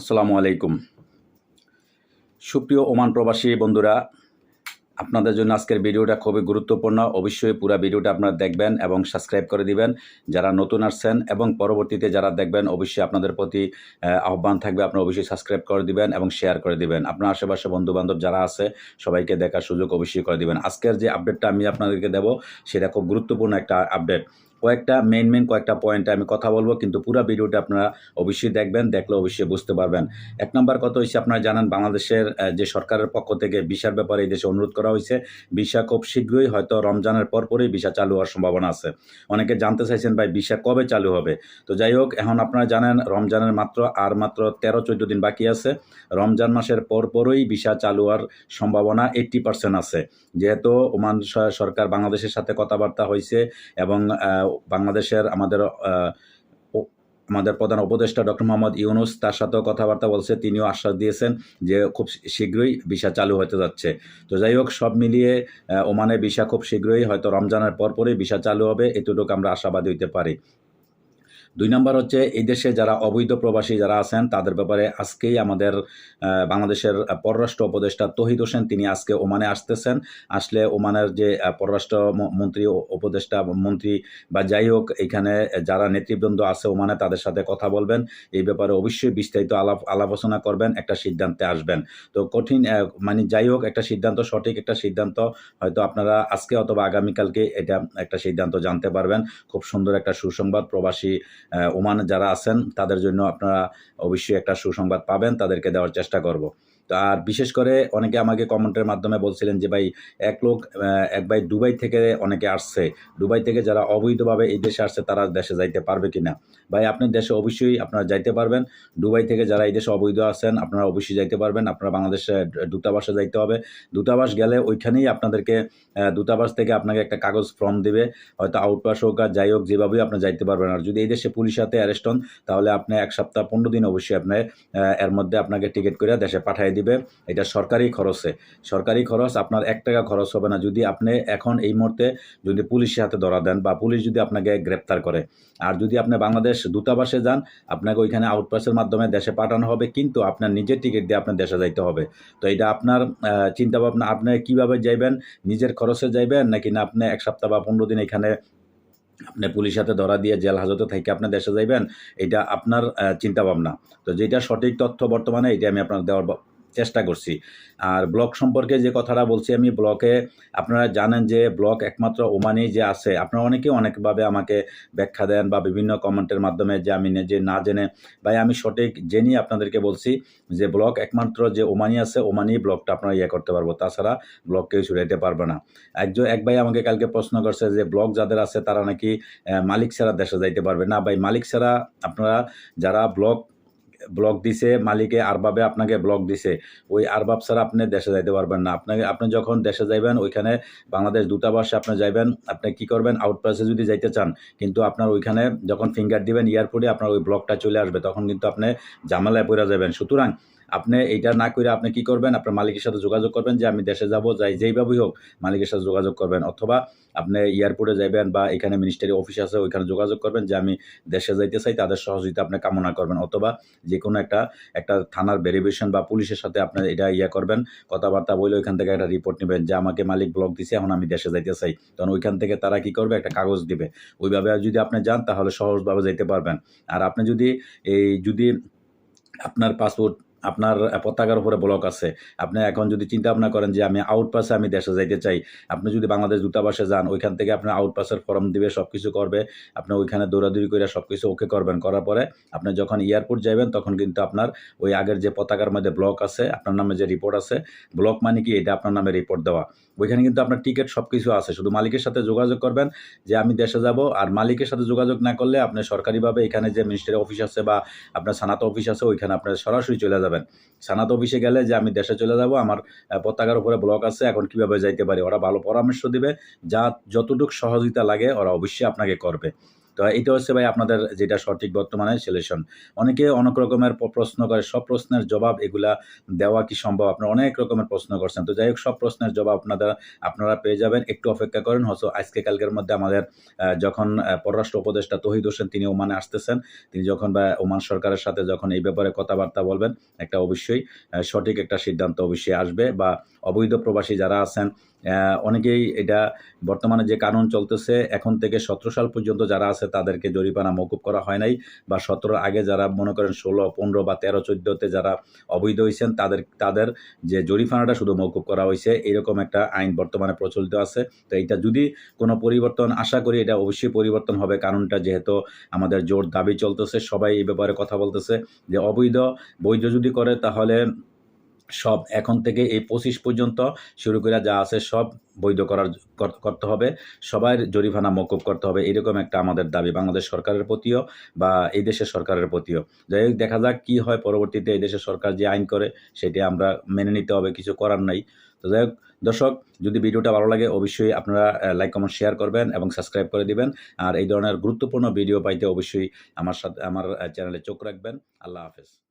আসসালামু আলাইকুম। সুপ্রিয় ওমান প্রবাসী বন্ধুরা, আপনাদের জন্য আজকের ভিডিওটা খুবই গুরুত্বপূর্ণ। অবশ্যই পুরো ভিডিওটা আপনারা দেখবেন এবং সাবস্ক্রাইব করে দিবেন। যারা নতুন আসছেন এবং পরবর্তীতে যারা দেখবেন, অবশ্যই আপনাদের প্রতি আহ্বান থাকবে, আপনারা অবশ্যই সাবস্ক্রাইব করে দিবেন এবং শেয়ার করে দিবেন। আপনার আশেপাশে বন্ধু বান্ধব যারা আছে, সবাইকে দেখার সুযোগ অবশ্যই করে দিবেন। আজকের যে আপডেটটা আমি আপনাদেরকে দেব, সেটা খুব গুরুত্বপূর্ণ একটা আপডেট কয়েকটা মেইন মেইন কয়েকটা পয়েন্টে আমি কথা বলব, কিন্তু পুরো ভিডিওটা আপনারা অবশ্যই দেখবেন, দেখলে অবশ্যই বুঝতে পারবেন। এক নম্বর কথা হচ্ছে আপনারা জানেন বাংলাদেশের যে সরকারের পক্ষ থেকে ভিসার ব্যাপারে এই দেশে অনুরোধ করা হয়েছে ভিসা খুব শীঘ্রই হয়তো রমজানের পরপরই ভিসা চালু হওয়ার সম্ভাবনা আছে। অনেকে জানতে চাইছেন, ভাই, ভিসা কবে চালু হবে? তো যাই হোক, এখন আপনারা জানেন রমজানের মাত্র আর মাত্র তেরো, চোদ্দ দিন বাকি আছে। রমজান মাসের পরপরই ভিসা চালু হওয়ার সম্ভাবনা এইট্টি পার্সেন্ট আছে। যেহেতু ওমান সরকার বাংলাদেশের সাথে কথাবার্তা হয়েছে এবং বাংলাদেশের আমাদের আমাদের প্রধান উপদেষ্টা ডক্টর মোহাম্মদ ইউনুস তার সাথেও কথাবার্তা বলছে, তিনিও আশ্বাস দিয়েছেন যে খুব শীঘ্রই ভিসা চালু হতে যাচ্ছে। তো যাই হোক, সব মিলিয়ে ওমানে ভিসা খুব শীঘ্রই হয়তো রমজানের পরপরই ভিসা চালু হবে, এতটুকু আমরা আশাবাদী হইতে পারি। দুই নম্বর হচ্ছে, এই দেশে যারা অবৈধ প্রবাসী যারা আছেন, তাদের ব্যাপারে আজকেই আমাদের বাংলাদেশের পররাষ্ট্র উপদেষ্টা তহিদ হোসেন, তিনি আজকে ওমানে আসতেছেন। আসলে ওমানের যে পররাষ্ট্র মন্ত্রী উপদেষ্টা মন্ত্রী বা যাই হোক, এখানে যারা নেতৃবৃন্দ আছে ওমানে, তাদের সাথে কথা বলবেন। এই ব্যাপারে অবশ্যই বিস্তারিত আলাপ আলোচনা করবেন, একটা সিদ্ধান্তে আসবেন। তো কঠিন মানে যাই হোক, একটা সিদ্ধান্ত, সঠিক একটা সিদ্ধান্ত, হয়তো আপনারা আজকে অথবা আগামীকালকে এটা একটা সিদ্ধান্ত জানতে পারবেন। খুব সুন্দর একটা সুসংবাদ, প্রবাসী ওমান যারা আছেন তাদের জন্য আপনারা অবশ্যই একটা সুসংবাদ পাবেন তাদেরকে দেওয়ার চেষ্টা করব। আর বিশেষ করে অনেকে আমাকে কমেন্টের মাধ্যমে বলছিলেন যে, ভাই, এক লোক এক ভাই দুবাই থেকে অনেকে আসছে। দুবাই থেকে যারা অবৈধভাবে এই দেশে আসছে, তারা দেশে যাইতে পারবে কিনা? ভাই, আপনি দেশে অবশ্যই আপনারা যাইতে পারবেন। দুবাই থেকে যারা এই দেশে অবৈধ আছেন, আপনারা অবশ্যই যাইতে পারবেন। আপনারা বাংলাদেশে দূতাবাসে যাইতে হবে। দূতাবাস গেলে ওইখানেই আপনাদেরকে দূতাবাস থেকে আপনাকে একটা কাগজ ফর্ম দেবে। হয়তো আউটপাস হোক আর যাই হোক, যেভাবেই আপনি যাইতে পারবেন। আর যদি এই দেশে পুলিশ হাতে অ্যারেস্ট হন, তাহলে আপনি এক সপ্তাহ পনেরো দিন অবশ্যই আপনি এর মধ্যে আপনাকে টিকিট করে দেশে পাঠিয়ে দিবে, এটা সরকারি খরচে। সরকারি খরচ আপনার এক টাকা খরচ হবে না। যদি আপনি এখন এই মুহূর্তে যদি পুলিশের হাতে ধরা দেন বা পুলিশ যদি আপনাকে গ্রেপ্তার করে, আর যদি আপনি বাংলাদেশ দূতাবাসে যান, আপনাকে ওইখানে আউটপাসের মাধ্যমে দেশে পাঠানো হবে, কিন্তু আপনার নিজের টিকিট দিয়ে আপনার দেশে যাইতে হবে। তো এটা আপনার চিন্তাভাবনা, আপনি কীভাবে যাইবেন, নিজের খরচে যাইবেন, নাকি না আপনি এক সপ্তাহ বা পনেরো দিন এখানে আপনি পুলিশ হাতে ধরা দিয়ে জেল হাজতে থেকে আপনি দেশে যাইবেন, এটা আপনার চিন্তাভাবনা। তো যেটা সঠিক তথ্য বর্তমানে এটা আমি আপনার দেওয়ার চেষ্টা করছি। আর ব্লক সম্পর্কে যে কথাটা বলছি আমি, ব্লকে আপনারা জানেন যে ব্লক একমাত্র ওমানেই যে আছে, আপনারা অনেকেই অনেকভাবে আমাকে ব্যাখ্যা দেন বা বিভিন্ন কমেন্টের মাধ্যমে যে আমি নিজে না জেনে, ভাই আমি সঠিক জেনেই আপনাদেরকে বলছি যে ব্লক একমাত্র যে ওমানি আছে ওমানি ব্লকটা আপনারা ইয়ে করতে পারব। তাছাড়া ব্লক কেউ ছুটাইতে পারবে না। একজন এক ভাই আমাকে কালকে প্রশ্ন করছে যে ব্লক যাদের আছে তারা নাকি মালিক ছাড়া দেশে যাইতে পারবে না। ভাই মালিক ছাড়া আপনারা যারা ব্লক ব্লক দিছে, মালিকে আরবাবে আপনাকে ব্লক দিছে। ওই আরবাব ছাড়া আপনি দেশে যাইতে পারবেন না। আপনাকে, আপনি যখন দেশে যাইবেন, ওইখানে বাংলাদেশ দূতাবাসে আপনি যাইবেন, আপনি কি করবেন? আউটপাসে যদি যাইতে চান, কিন্তু আপনার ওইখানে যখন ফিঙ্গার দিবেন এয়ারপোর্টে আপনার ওই ব্লকটা চলে আসবে, তখন কিন্তু আপনি জামালায় পড়ে যাবেন। সুতরাং আপনি এইটা না করে আপনি কি করবেন? আপনার মালিকের সাথে যোগাযোগ করবেন যে আমি দেশে যাব, যাই যেইভাবেই হোক মালিকের সাথে যোগাযোগ করবেন। অথবা আপনি এয়ারপোর্টে যাবেন বা এখানে মিনিস্টারি অফিস আছে, ওইখানে যোগাযোগ করবেন যে আমি দেশে যাইতে চাই, তাদের সহযোগিতা আপনি কামনা করবেন। অথবা যে কোনো একটা একটা থানার ভেরিফিকেশন বা পুলিশের সাথে আপনি এটা ইয়ে করবেন, কথাবার্তা বলে ওইখান থেকে একটা রিপোর্ট নেবেন যে আমাকে মালিক ব্লক দিছে, এখন আমি দেশে যাইতে চাই। তখন ওইখান থেকে তারা কি করবে? একটা কাগজ দিবে। ওইভাবে যদি আপনি যান তাহলে সহজভাবে যেতে পারবেন। আর আপনি যদি এই, যদি আপনার পাসপোর্ট আপনার পতাকার উপরে ব্লক আছে। আপনি এখন যদি চিন্তা ভাবনা করেন যে আমি আউটপাসে আমি দেশে যাইতে চাই, আপনি যদি বাংলাদেশ দূতাবাসে যান, ওইখান থেকে আপনার আউটপাসের ফর্ম দিবে সব কিছু করবে, আপনি ওইখানে দৌড়াদৌড়ি করে সব কিছু ওকে করবেন। করার পরে আপনি যখন এয়ারপোর্ট যাবেন তখন কিন্তু আপনার ওই আগের যে পতাকার মধ্যে ব্লক আছে, আপনার নামে যে রিপোর্ট আছে ব্লক মানে কি? এটা আপনার নামে রিপোর্ট দেওয়া। ওইখানে কিন্তু আপনার টিকিট সব কিছু আছে। শুধু মালিকের সাথে যোগাযোগ করবেন যে আমি দেশে যাব, আর মালিকের সাথে যোগাযোগ না করলে আপনি সরকারিভাবে এখানে যে মিনিস্টারি অফিস আছে বা আপনার সানাত অফিস আছে, ওইখানে আপনার সরাসরি চলে যাবেন। সানাত অফিসে গেলে যে আমি দেশে চলে যাব, আমার পতাকার উপরে ব্লক আছে, এখন কীভাবে যাইতে পারি? ওরা ভালো পরামর্শ দিবে, যা, যতটুকু সহযোগিতা লাগে ওরা অবশ্যই আপনাকে করবে। তো এটা হচ্ছে ভাই আপনাদের যেটা সঠিক বর্তমানে সলিউশন অনেকে অনেক রকমের প্রশ্ন করে, সব প্রশ্নের জবাব এগুলা দেওয়া কি সম্ভব? আপনারা অনেক রকমের প্রশ্ন করছেন। তো যাই হোক, সব প্রশ্নের জবাব আপনারা আপনারা পেয়ে যাবেন। একটু অপেক্ষা করেন। হয়তো আজকে কালকের মধ্যে আমাদের যখন পররাষ্ট্র উপদেষ্টা তহিদ হোসেন তিনি ওমানে আসতেছেন, তিনি যখন বা ওমান সরকারের সাথে যখন এই ব্যাপারে কথাবার্তা বলবেন, একটা অবশ্যই সঠিক একটা সিদ্ধান্ত অবশ্যই আসবে বা অবৈধ প্রবাসী যারা আছেন অনেকেই এটা বর্তমানে যে কারণ চলতেছে, এখন থেকে সতেরো সাল পর্যন্ত যারা আছে তাদেরকে জরিমানা মকুব করা হয় নাই বা সতেরো আগে যারা মনে করেন ষোলো, পনেরো বা তেরো, চোদ্দোতে যারা অবৈধ হয়েছেন তাদের তাদের যে জরিমানাটা শুধু মকুব করা হয়েছে এরকম একটা আইন বর্তমানে প্রচলিত আছে। তো এটা যদি কোনো পরিবর্তন, আশা করি এটা অবশ্যই পরিবর্তন হবে। কারণটা যেহেতু আমাদের জোর দাবি চলতেছে, সবাই এই ব্যাপারে কথা বলতেছে যে অবৈধ বৈধ যদি করে তাহলে সব এখন থেকে এই পঁচিশ পর্যন্ত শুরু করে যা আছে সব বৈধ করার করতে হবে। সবার জরিমানা মকুব করতে হবে। এরকম একটা আমাদের দাবি বাংলাদেশ সরকারের প্রতিও বা এই দেশের সরকারের প্রতিও। যাই হোক, দেখা যাক কী হয় পরবর্তীতে এই দেশের সরকার যে আইন করে সেটি আমরা মেনে নিতে হবে, কিছু করার নাই। তো যাই হোক, দর্শক, যদি ভিডিওটা ভালো লাগে অবশ্যই আপনারা লাইক, কমেন্ট, শেয়ার করবেন এবং সাবস্ক্রাইব করে দিবেন। আর এই ধরনের গুরুত্বপূর্ণ ভিডিও পাইতে অবশ্যই আমার সাথে, আমার চ্যানেলে চোখ রাখবেন। আল্লাহ হাফেজ।